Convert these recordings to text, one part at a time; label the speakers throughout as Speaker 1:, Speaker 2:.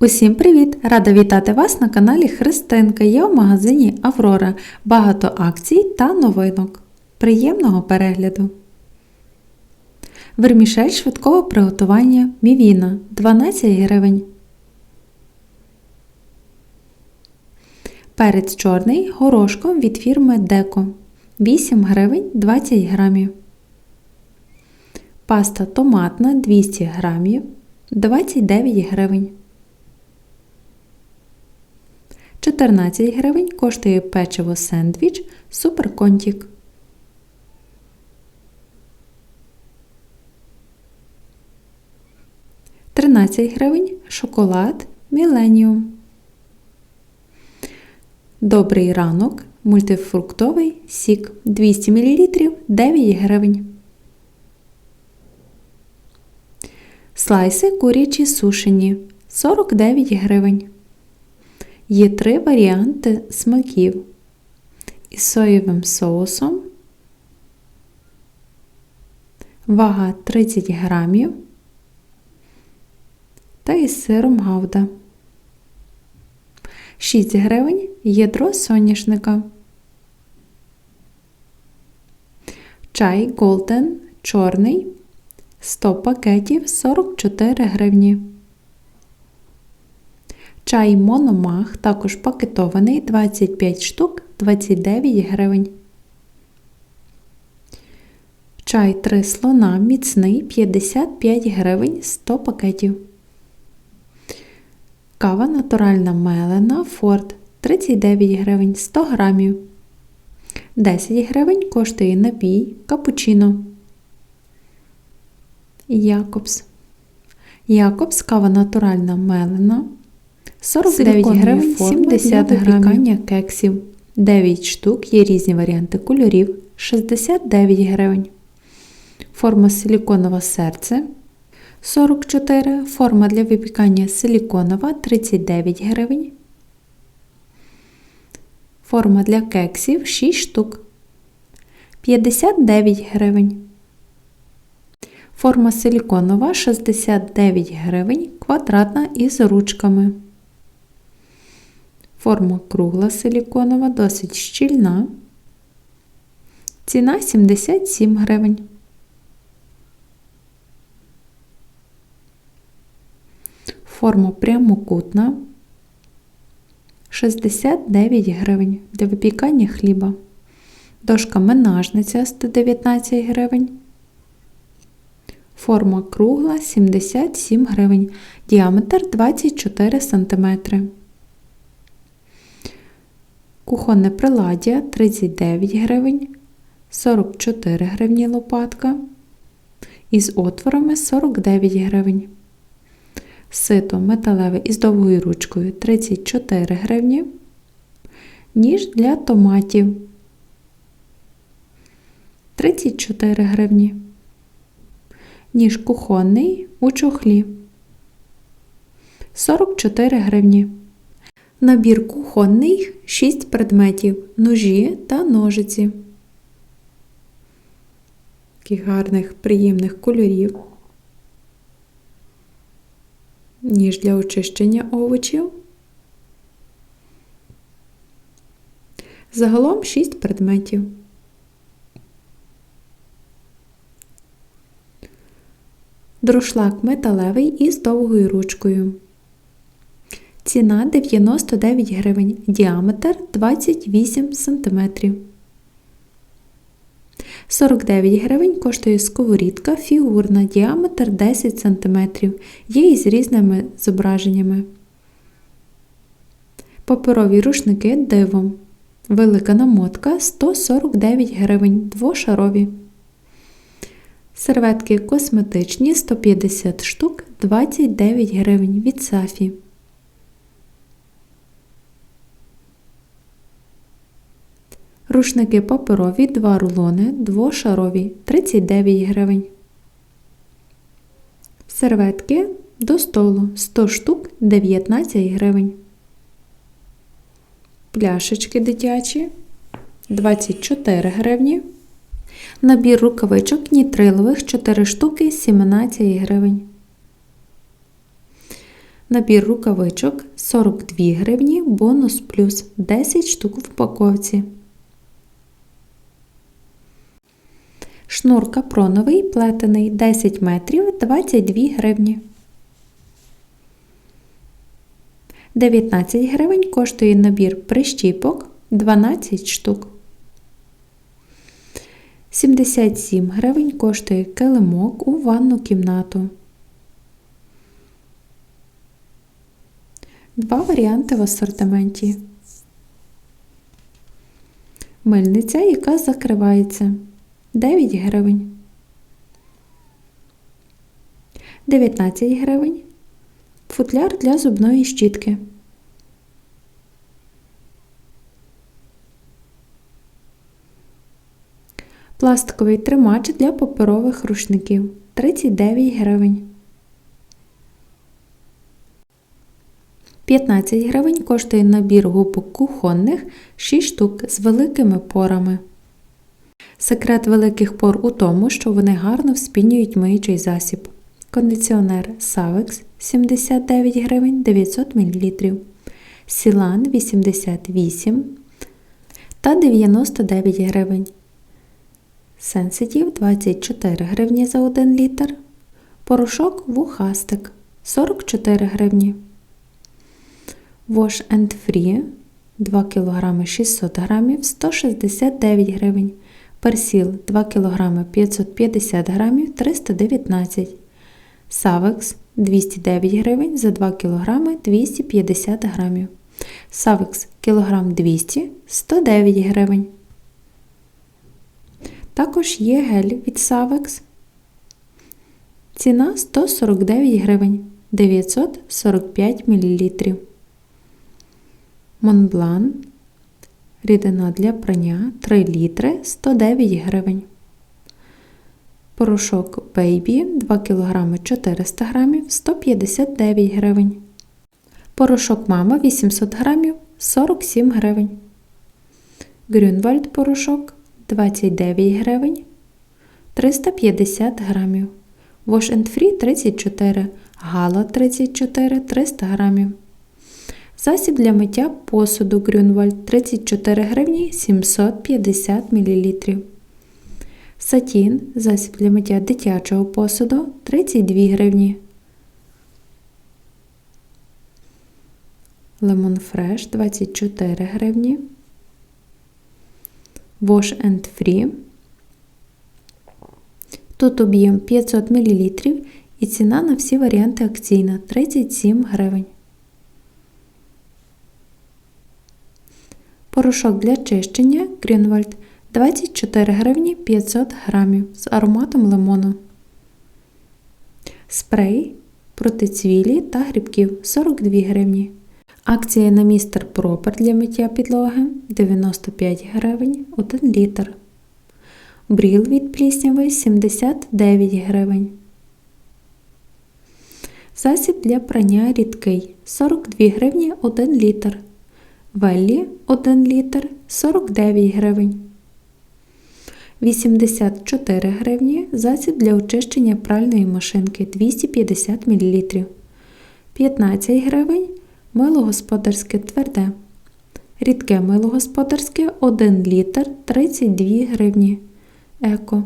Speaker 1: Усім привіт! Рада вітати вас на каналі Христинка. Я в магазині Аврора. Багато акцій та новинок. Приємного перегляду! Вермішель швидкого приготування Мівіна 12 гривень. Перець чорний горошком від фірми Деко 8 гривень 20 грамів. Паста томатна 200 грамів 29 гривень. 14 гривень коштує печиво сендвіч Суперконтік. Тринадцять гривень шоколад Міленіум. Добрий ранок. Мультифруктовий сік 200 мл 9 гривень. Слайси курячі сушені 49 гривень. Є три варіанти смаків із соєвим соусом. Вага 30 грамів та із сиром гавда. 6 гривень ядро соняшника. Чай Golden чорний 100 пакетів 44 гривні. Чай Мономах також пакетований 25 штук 29 гривень. Чай 3 слона міцний 55 гривень 100 пакетів. Кава натуральна мелена Форд 39 гривень 100 грамів. 10 гривень коштує напій капучино. Якобс. Якобс кава натуральна мелена 49 гривень 70 грамів кексів. 9 штук, є різні варіанти кольорів 69 гривень. Форма силіконова серце 44, форма для випікання силіконова 39 гривень. Форма для кексів 6 штук 59 гривень. Форма силіконова 69 гривень, квадратна із ручками. Форма кругла силіконова, досить щільна. Ціна 77 гривень. Форма прямокутна 69 гривень для випікання хліба. Дошка менажниця 119 гривень. Форма кругла 77 гривень. Діаметр 24 см. Кухонне приладдя 39 гривень, 44 гривні лопатка. Із отворами 49 гривень. Сито металеве із довгою ручкою 34 гривні. Ніж для томатів 34 гривні. Ніж кухонний у чохлі 44 гривні. Набір кухонний 6 предметів, ножі та ножиці. Таких гарних, приємних кольорів. Ніж для очищення овочів. Загалом 6 предметів. Друшлак металевий із довгою ручкою. Ціна 99 гривень, діаметр 28 см. 49 гривень коштує сковорідка фігурна, діаметр 10 см. Є із різними зображеннями. Паперові рушники дивом. Велика намотка 149 гривень, двошарові. Серветки косметичні 150 штук 29 гривень від Сафі. Рушники паперові 2 рулони, двошарові 39 гривень. Серветки до столу 100 штук 19 гривень. Пляшечки дитячі 24 гривні. Набір рукавичок нітрилових 4 штуки 17 гривень. Набір рукавичок 42 гривні, бонус плюс 10 штук в упаковці. Шнур капроновий плетений 10 метрів 22 гривні. 19 гривень коштує набір прищіпок 12 штук. 77 гривень коштує килимок у ванну кімнату. Два варіанти в асортименті. Мильниця, яка закривається 9 гривень. 19 гривень. Футляр для зубної щітки. Пластиковий тримач для паперових рушників 39 гривень. 15 гривень коштує набір губок кухонних 6 штук з великими порами. Секрет великих пор у тому, що вони гарно вспінюють миючий засіб. Кондиціонер Savex 79 гривень 900 мл. Сілан 88 та 99 гривень. Сенситів 24 гривні за 1 літр. Порошок вухастик 44 гривні. Wash and Free 2 кг 600 г 169 гривень. Персіл 2 кг 550 г 319 Савекс 209 гривень за 2 кг 250 г. Савекс кілограм 200 109 гривень. Також є гель від Савекс. Ціна 149 гривень 945 мл. Монблан. Рідина для прання 3 літри 109 гривень. Порошок Baby 2 кг 400 г 159 гривень. Порошок Мама 800 г 47 гривень. Грюнвальд порошок 29 гривень 350 грамів. Wash and Free 34, Гала 34 300 грамів. Засіб для миття посуду Грюнвальд 34 гривні 750 мл. Сатін засіб для миття дитячого посуду 32 гривні. Лемон Фреш 24 гривні. Wash and Free. Тут об'єм 500 мл і ціна на всі варіанти акційна 37 гривень. Порошок для чищення Greenwald 24 гривні 500 грамів з ароматом лимону. Спрей проти цвілі та грибків 42 гривні. Акція на містер Пропер для миття підлоги 95 гривень 1 літр. Бріл від плісняви 79 гривень. Засіб для прання рідкий 42 гривні 1 літр. Веллі 1 літр 49 гривень. 84 гривні засіб для очищення пральної машинки 250 мл. 15 гривень мило господарське тверде. Рідке мило господарське 1 літр 32 гривні. Еко.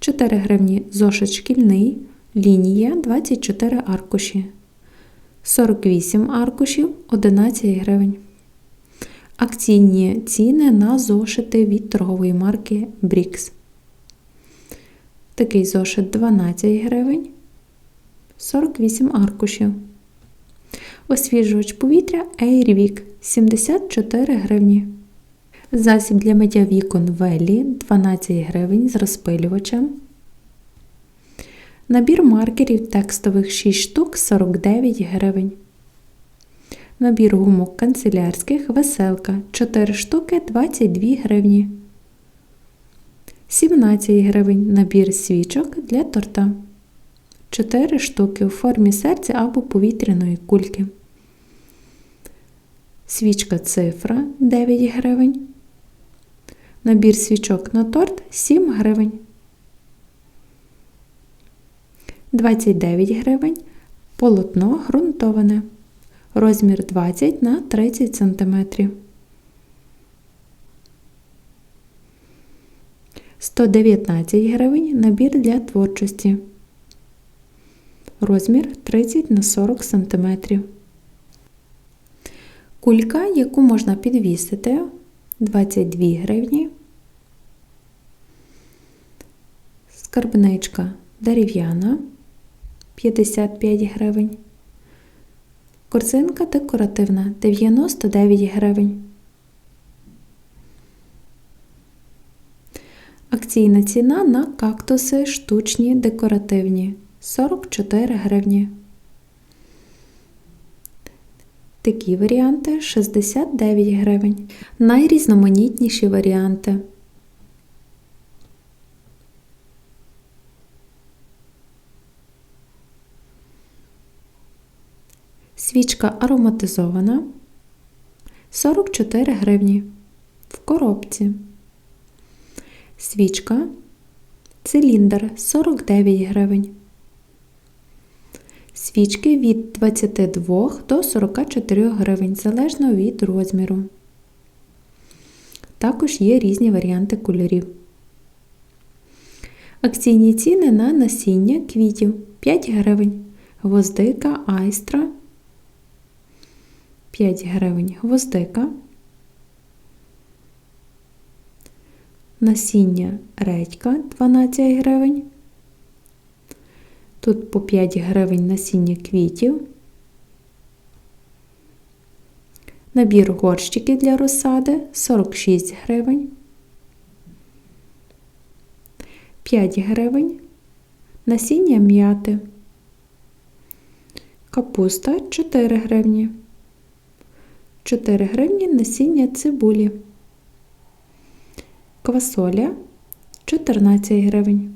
Speaker 1: 4 гривні зошит шкільний. Лінія 24 аркуші. 48 аркушів 11 гривень. Акційні ціни на зошити від торгової марки Brix. Такий зошит 12 гривень. 48 аркушів. Освіжувач повітря Airwick 74 гривні. Засіб для миття вікон Велі 12 гривень з розпилювачем. Набір маркерів текстових 6 штук 49 гривень. Набір гумок канцелярських веселка 4 штуки 22 гривні. 17 гривень набір свічок для торта. 4 штуки у формі серця або повітряної кульки. Свічка цифра 9 гривень. Набір свічок на торт 7 гривень. 29 гривень. Полотно ґрунтоване. Розмір 20 на 30 см. 119 гривень набір для творчості. Розмір 30 на 40 см. Кулька, яку можна підвісити 22 гривні. Скарбничка дерев'яна 55 гривень. Корзинка декоративна 99 гривень. Акційна ціна на кактуси штучні декоративні 44 гривні. Такі варіанти 69 гривень. Найрізноманітніші варіанти. Свічка ароматизована 44 гривні. В коробці. Свічка. Циліндр 49 гривень. Свічки від 22 до 44 гривень, залежно від розміру. Також є різні варіанти кольорів. Акційні ціни на насіння квітів 5 гривень. Гвоздика айстра 5 гривень гвоздика. Насіння редька 12 гривень. Тут по 5 гривень насіння квітів. Набір горщики для розсади 46 гривень. 5 гривень. Насіння м'яти. Капуста 4 гривні. 4 гривні насіння цибулі. Квасоля 14 гривень.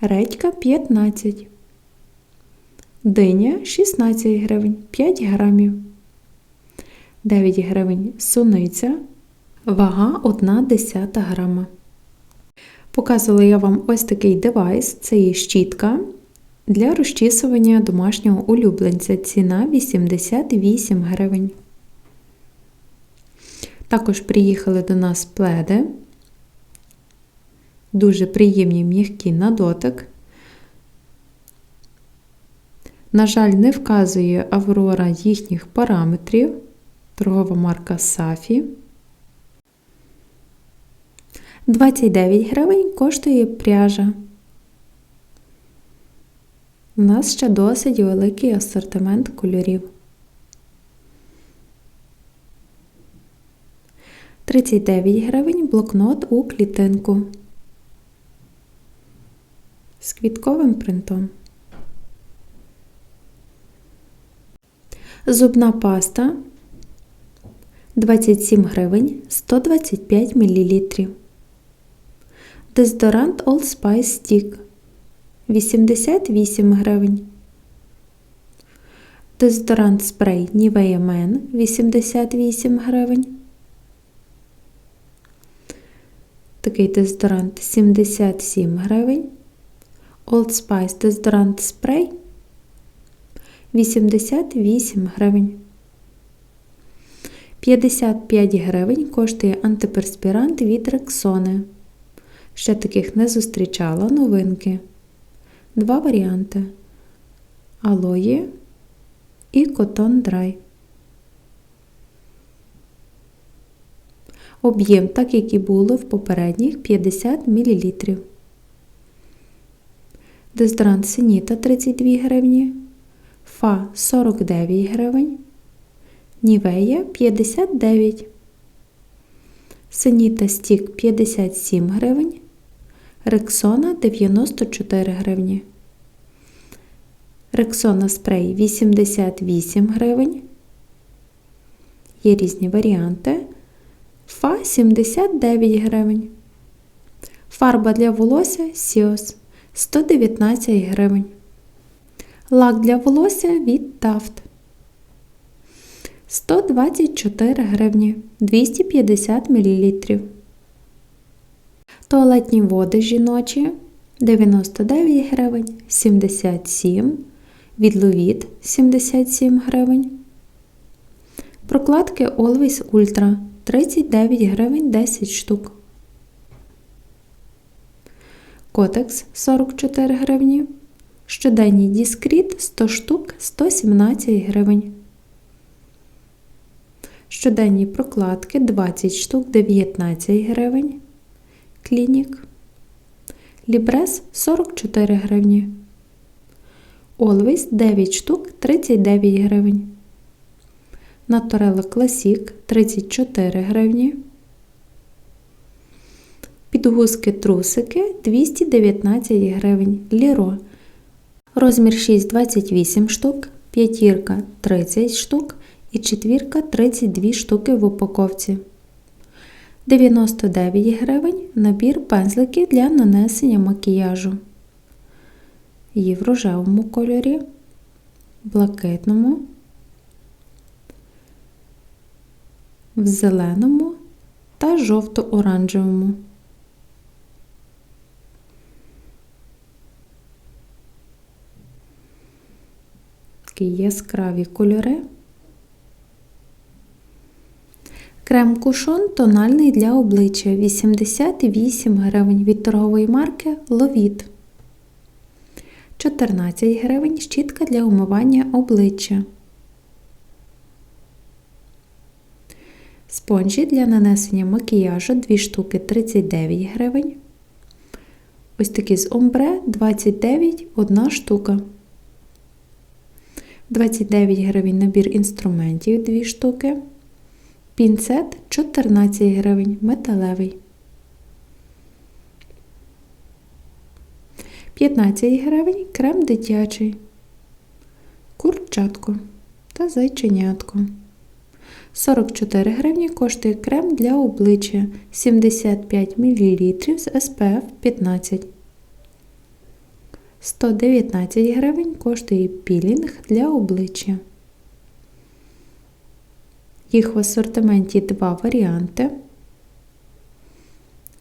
Speaker 1: Редька 15. Диня 16 гривень 5 грамів. 9 гривень суниця. Вага 1 десята грама. Показувала я вам ось такий девайс. Це є щітка для розчісування домашнього улюбленця. Ціна 88 гривень. Також приїхали до нас пледи. Дуже приємні м'які на дотик. На жаль, не вказує Аврора їхніх параметрів. Торгова марка Сафі. 29 гривень коштує пряжа. У нас ще досить великий асортимент кольорів. 39 гривень блокнот у клітинку з квітковим принтом. Зубна паста 27 гривень 125 мл. Дезодорант All Spice Stick 88 гривень. Дезодорант спрей Nivea Men 88 гривень. Такий дезодорант 77 гривень. Old Spice дезодорант спрей 88 гривень. 55 гривень коштує антиперспірант від Рексони. Ще таких не зустрічала новинки. Два варіанти алої і Cotton Dry. Об'єм, так як і було в попередніх 50 мл. Дезодорант Синіта 32 гривні. Фа 49 гривень. Нівея 59. Синіта стік 57 гривень. Рексона 94 гривні. Рексона спрей 88 гривень. Є різні варіанти. Фа 79 гривень. Фарба для волосся Сіос 119 гривень. Лак для волосся від Тафт 124 гривні 250 мл. Туалетні води жіночі 99 гривень 77, Відловід 77 гривень. Прокладки Always Ultra 39 гривень 10 штук. Котекс 44 гривні. Щоденні Діскріт 100 штук 117 гривень. Щоденні прокладки 20 штук 19 гривень. Клінік. Лібрес 44 гривні. Always 9 штук 39 гривень. Наторелла Classic 34 гривні. Підгузки трусики 219 гривень. Ліро. Розмір 6 28 штук, п'ятірка 30 штук і четвірка 32 штуки в упаковці. 99 гривень набір пензликів для нанесення макіяжу. Є в рожевому кольорі, блакитному, в зеленому та жовто-оранжевому. Такі яскраві кольори. Крем кушон тональний для обличчя 88 гривень від торгової марки Ловіт. 14 гривень щітка для умивання обличчя. Спонжі для нанесення макіяжу 2 штуки 39 гривень. Ось такі з омбре 29 1 штука. 29 гривень набір інструментів 2 штуки. Пінцет 14 гривень металевий. 15 гривень крем дитячий, курчатко та зайченятко. 44 гривні коштує крем для обличчя 75 мл з SPF 15. 119 гривень коштує пілінг для обличчя. Їх в асортименті два варіанти.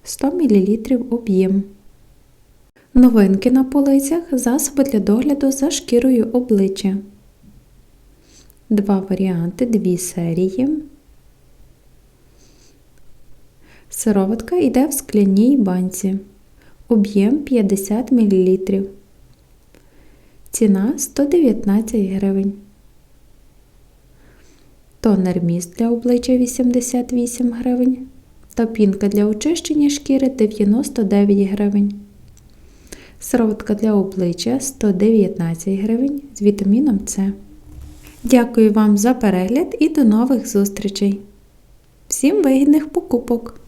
Speaker 1: 100 мл об'єм. Новинки на полицях засоби для догляду за шкірою обличчя. Два варіанти, дві серії. Сироватка йде в скляній банці. Об'єм 50 мл. Ціна 119 гривень. Тонер міст для обличчя 88 гривень. Та пінка для очищення шкіри 99 гривень. Сироватка для обличчя 119 гривень з вітаміном С. Дякую вам за перегляд і до нових зустрічей. Всім вигідних покупок!